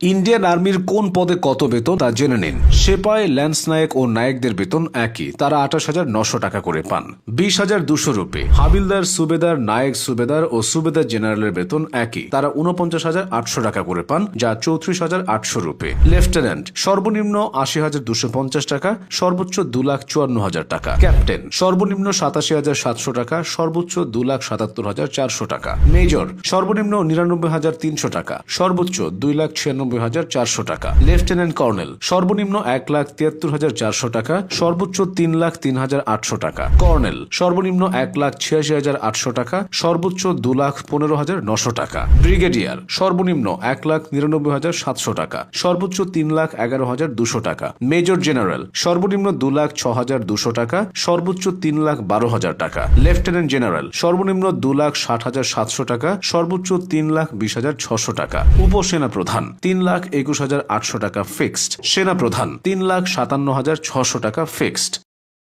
Indian আর্মির কোন পদে কত বেতন তা জেনে নিন। সেপাই, ল্যান্স নায়ক ও নায়কদের বেতন একই। তারা আঠাশ হাজার নশো টাকা করে পান। বিশ হাজার দুশো রুপি। হাবিলদার, সুবেদার, নায়ক সুবেদার ও সুবেদার জেনারেলের বেতন একই। তারা উনপঞ্চাশ হাজার আটশো টাকা করে পান, যা চৌত্রিশ হাজার আটশো রুপি। লেফটেন্যান্ট, সর্বনিম্ন আশি হাজার দুশো পঞ্চাশ টাকা, সর্বোচ্চ দু লাখ চুয়ান্ন হাজার টাকা। ক্যাপ্টেন, সর্বনিম্ন সাতাশি হাজার সাতশো টাকা, সর্বোচ্চ দু লাখ সাতাত্তর হাজার চারশো টাকা। মেজর, সর্বনিম্ন নিরানব্বই হাজার তিনশো টাকা, সর্বোচ্চ দুই লাখ ছিয়ানব্বই হাজার চারশো টাকা। লেফটেন্যান্ট কর্নেল সর্বনিম্ন এক লাখ তিয়াত্তর হাজার চারশো টাকা, সর্বোচ্চ তিন লাখ তিন হাজার আটশো টাকা। কর্নেল সর্বনিম্ন এক লাখ ছিয়াশি হাজার আটশো টাকা, সর্বোচ্চ দু লাখ পনেরো হাজার নশো টাকা। ব্রিগেডিয়ার সর্বনিম্ন এক লাখ নিরানব্বই হাজার সাতশো টাকা, সর্বোচ্চ তিন লাখ এগারো হাজার দুশো টাকা। মেজর জেনারেল সর্বনিম্ন দু লাখ ছ হাজার দুশো টাকা, সর্বোচ্চ তিন লাখ বারো হাজার টাকা। লেফটেন্যান্ট জেনারেল সর্বনিম্ন দু লাখ ষাট হাজার সাতশো টাকা, সর্বোচ্চ তিন লাখ বিশ হাজার ছশো টাকা। উপসেনা প্রধান তিন লাখ একুশ হাজার আটশো টাকা ফিক্সড। সেনা প্রধান তিন লাখ সাতান্ন হাজার ছশো টাকা ফিক্সড।